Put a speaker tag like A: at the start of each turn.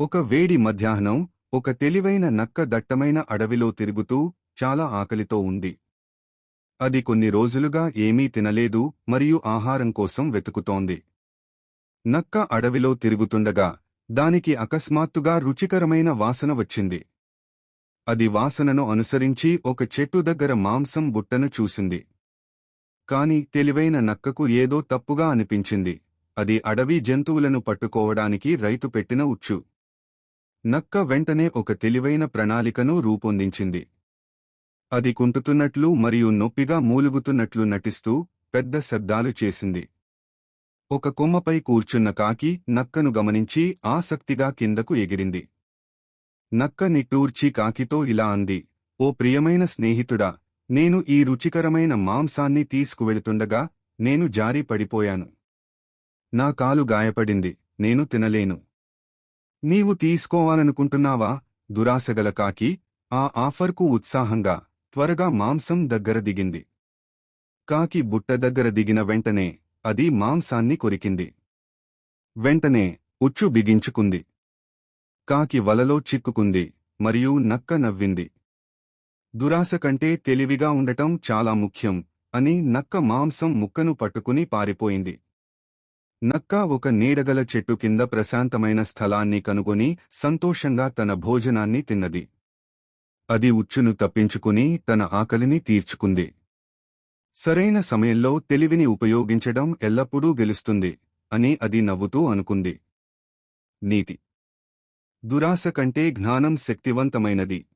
A: ఒక వేడి మధ్యాహ్నం ఒక తెలివైన నక్క దట్టమైన అడవిలో తిరుగుతూ చాలా ఆకలితో ఉంది. అది కొన్ని రోజులుగా ఏమీ తినలేదు మరియు ఆహారం కోసం వెతుకుతోంది. నక్క అడవిలో తిరుగుతుండగా దానికి అకస్మాత్తుగా రుచికరమైన వాసన వచ్చింది. అది వాసనను అనుసరించి ఒక చెట్టు దగ్గర మాంసం బుట్టను చూసింది. కాని తెలివైన నక్కకు ఏదో తప్పుగా అనిపించింది. అది అడవి జంతువులను పట్టుకోవడానికి రైతు పెట్టిన ఉచ్చు. నక్క వెంటనే ఒక తెలివైన ప్రణాళికను రూపొందించింది. అది కుంటుతున్నట్లు మరియు నొప్పిగా మూలుగుతున్నట్లు నటిస్తూ పెద్ద శబ్దాలు చేసింది. ఒక కొమ్మపై కూర్చున్న కాకి నక్కను గమనించి ఆసక్తిగా కిందకు ఎగిరింది. నక్క నిట్టూర్చి కాకితో ఇలా అంది ఓ ప్రియమైన స్నేహితుడా నేను ఈ రుచికరమైన మాంసాన్ని తీసుకువెళుతుండగా నేను జారీ పడిపోయాను. నా కాలు గాయపడింది నేను తినలేను. నీవు తీసుకోవాలనుకుంటున్నావా? దురాశగల కాకి ఆ ఆఫర్కు ఉత్సాహంగా త్వరగా మాంసం దగ్గర దిగింది. కాకి బుట్ట దగ్గర దిగిన వెంటనే అది మాంసాన్ని కొరికింది. వెంటనే ఉచ్చు బిగించుకుంది. కాకి వలలో చిక్కుకుంది మరియు నక్క నవ్వింది. దురాశ కంటే తెలివిగా ఉండటం చాలా ముఖ్యం అని నక్క మాంసం ముక్కను పట్టుకుని పారిపోయింది. నక్క ఒక నీడగల చెట్టు కింద ప్రశాంతమైన స్థలాన్ని కనుగొని సంతోషంగా తన భోజనాన్ని తిన్నది. అది ఉచ్చును తప్పించుకుని తన ఆకలిని తీర్చుకుంది. సరైన సమయంలో తెలివిని ఉపయోగించడం ఎల్లప్పుడూ గెలుస్తుంది అని అది నవ్వుతూ అనుకుంది. నీతి. దురాశ కంటే జ్ఞానం శక్తివంతమైనది.